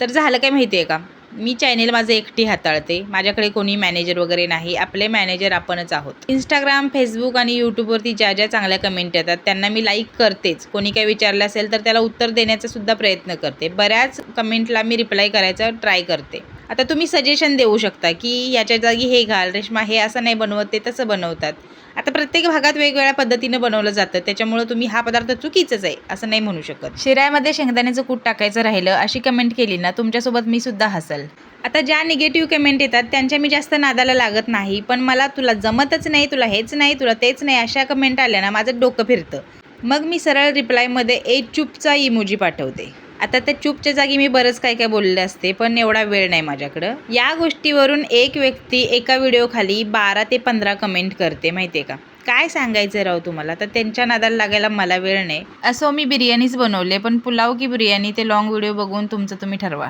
तर झालं काय माहिती आहे का? मी चॅनेल माझं एकटी हाताळते. माझ्याकडे कोणी मॅनेजर वगैरे नाही. आपले मॅनेजर आपणच आहोत. इंस्टाग्राम फेसबुक आणि यूट्यूबवरती ज्या ज्या चांगल्या कमेंट येतात त्यांना मी लाईक करतेच. कोणी काही विचारलं असेल तर त्याला उत्तर देण्याचा सुद्धा प्रयत्न करते. बऱ्याच कमेंटला मी रिप्लाय करायचा ट्राय करते. आता तुम्ही सजेशन देऊ शकता की याच्या जागी हे घाल रेश्मा हे असं नाही बनवत ते तसं बनवतात. आता प्रत्येक भागात वेगवेगळ्या पद्धतीनं बनवलं जातं. त्याच्यामुळं तुम्ही हा पदार्थ चुकीचंच आहे असं नाही म्हणू शकत. शिरायमध्ये शेंगदाण्याचं कूट टाकायचं राहिलं अशी कमेंट केली ना तुमच्यासोबत मी सुद्धा हसल. आता ज्या निगेटिव्ह कमेंट येतात त्यांच्या मी जास्त नादाला लागत नाही पण मला तुला जमतच नाही तुला हेच नाही तुला तेच नाही अशा कमेंट आल्या ना माझं डोकं फिरतं. मग मी सरळ रिप्लायमध्ये ए चूपचा इमोजी पाठवते. आता त्या चूपच्या जागी मी बरंच काय काय बोलले असते पण एवढा वेळ नाही माझ्याकडं. या गोष्टीवरून एक व्यक्ती एका व्हिडिओखाली बारा ते पंधरा कमेंट करते माहिती आहे का? काय सांगायचं राव तुम्हाला? तर त्यांच्या नादाला लागायला मला वेळ नाही. असं मी बिर्याणीच बनवले पण पुलाव की बिर्याणी ते लॉंग व्हिडिओ बघून तुमचं तुम्ही ठरवा.